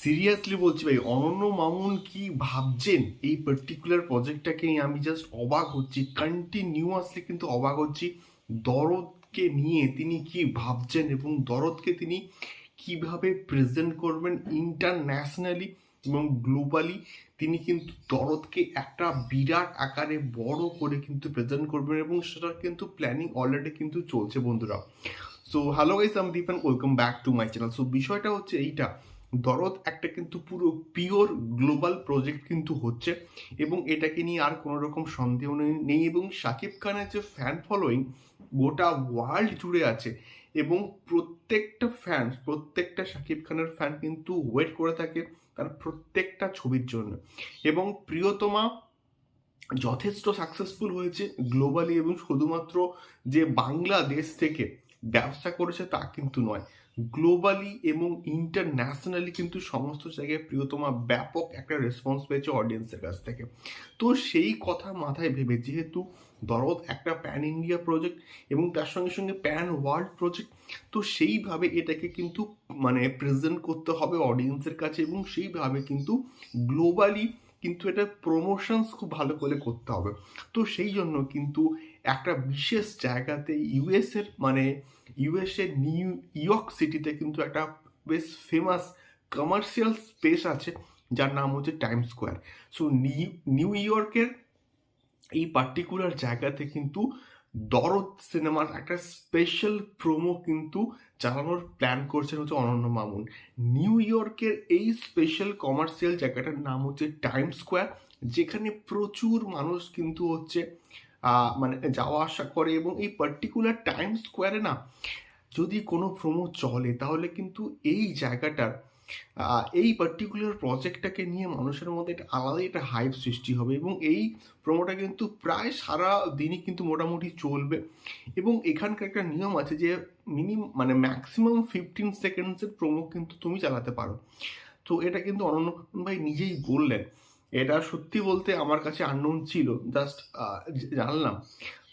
Seriously বলছি ভাই অনন্য মামুন কি ভাবছেন? এই পার্টিকুলার প্রজেক্টটাকে আমি জাস্ট অবাক হচ্ছি কন্টিনিউয়াসলি কিন্তু অবাক হচ্ছি। দরদকে নিয়ে তিনি কি ভাবছেন এবং দরদকে তিনি কীভাবে প্রেজেন্ট করবেন ইন্টারন্যাশনালি এবং গ্লোবালি তিনি কিন্তু দরদকে একটা বিরাট আকারে বড় করে কিন্তু প্রেজেন্ট করবেন এবং সেটার কিন্তু প্ল্যানিং অলরেডি কিন্তু চলছে বন্ধুরা। সো হ্যালো গাইস আমি Dipan welcome back to my channel so বিষয়টা হচ্ছে এইটা দরদ একটা কিন্তু পুরো পিওর গ্লোবাল প্রজেক্ট কিন্তু হচ্ছে এবং এটাকে নিয়ে আর কোনো রকম সন্দেহ নেই- এবং শাকিব খানের যে ফ্যান ফলোয়িং গোটা ওয়ার্ল্ড জুড়ে আছে এবং প্রত্যেকটা ফ্যান প্রত্যেকটা শাকিব খানের ফ্যান কিন্তু ওয়েট করে থাকে তার প্রত্যেকটা ছবির জন্য এবং প্রিয়তমা যথেষ্ট সাকসেসফুল হয়েছে গ্লোবালি এবং শুধুমাত্র যে বাংলাদেশ থেকে ব্যবসা করেছে তা কিন্তু নয়। গ্লোবালি এবং ইন্টারন্যাশনালি কিন্তু সমস্ত জায়গায় প্রিয়তমা ব্যাপক একটা রেসপন্স পেয়েছে অডিয়েন্সের কাছ থেকে। তো সেই কথা মাথায় ভেবে যেহেতু দরদ একটা প্যান ইন্ডিয়া প্রজেক্ট এবং তার সঙ্গে সঙ্গে প্যান ওয়ার্ল্ড প্রজেক্ট তো সেইভাবে এটাকে কিন্তু মানে প্রেজেন্ট করতে হবে অডিয়েন্সের কাছে এবং সেইভাবে কিন্তু গ্লোবালি কিন্তু এটা প্রমোশনস খুব ভালো করে করতে হবে। তো সেই জন্য কিন্তু একটা বিশেষ জায়গাতে ইউএস এর মানে ইউএস এর নিউ ইয়র্ক সিটিতে কিন্তু একটা বেশ ফেমাস কমার্শিয়াল স্পেস আছে, যার নাম হচ্ছে time square so new new ইয়র্কের এই পার্টিকুলার জায়গাতে কিন্তু দরদ সিনেমার একটা স্পেশাল প্রোমো কিন্তু চালানোর প্ল্যান করছেন হচ্ছে অনন্য মামুন। নিউ ইয়র্কের এই স্পেশাল কমার্শিয়াল জায়গাটার নাম হচ্ছে টাইম স্কোয়ার যেখানে প্রচুর মানুষ কিন্তু হচ্ছে মানে যাওয়া আসা করে এবং এই পার্টিকুলার টাইম স্কোয়ারে না যদি কোনো প্রোমো চলে, তাহলে কিন্তু এই জায়গাটার এই পার্টিকুলার প্রজেক্টটাকে নিয়ে মানুষের মধ্যে একটা আলাদাই একটা হাইপ সৃষ্টি হবে এবং এই প্রোমোটা কিন্তু প্রায় সারা দিনই কিন্তু মোটামুটি চলবে এবং এখানকার একটা নিয়ম আছে যে মিনিমাম মানে ম্যাক্সিমাম ফিফটিন সেকেন্ডসের প্রোমো কিন্তু তুমি চালাতে পারো। তো এটা কিন্তু অনন্য ভাই নিজেই বললেন এটা সত্যি বলতে আমার কাছে আননোন ছিল জাস্ট জানলাম।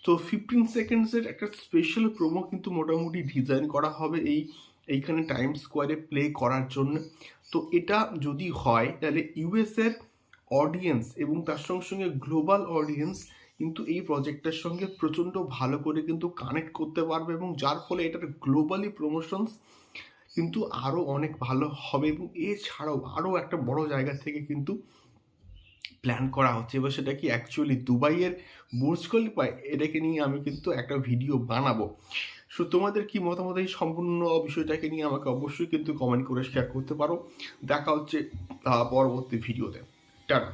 তো ফিফটিন সেকেন্ডসের একটা স্পেশাল প্রোমো কিন্তু মোটামুটি ডিজাইন করা হবে এই এইখানে টাইম স্কোয়ারে প্লে করার জন্য। তো এটা যদি হয়, তাহলে ইউএসের অডিয়েন্স এবং তার সঙ্গে সঙ্গে গ্লোবাল অডিয়েন্স কিন্তু এই প্রজেক্টটার সঙ্গে প্রচণ্ড ভালো করে কিন্তু কানেক্ট করতে পারবে এবং যার ফলে এটার গ্লোবালি প্রমোশনস কিন্তু আরও অনেক ভালো হবে এবং এছাড়াও আরও একটা বড় জায়গা থেকে কিন্তু প্ল্যান করা হচ্ছে। এবার সেটা কি অ্যাকচুয়ালি দুবাইয়ের বুর্জ খলিফায় এটাকে নিয়ে আমি কিন্তু একটা ভিডিও বানাবো। সো তোমাদের কি মতামত এই সম্পূর্ণ বিষয়টাকে নিয়ে আমাকে অবশ্যই কিন্তু কমেন্ট করে শেয়ার করতে পারো। দেখা হচ্ছে পরবর্তী ভিডিওতে টাটা।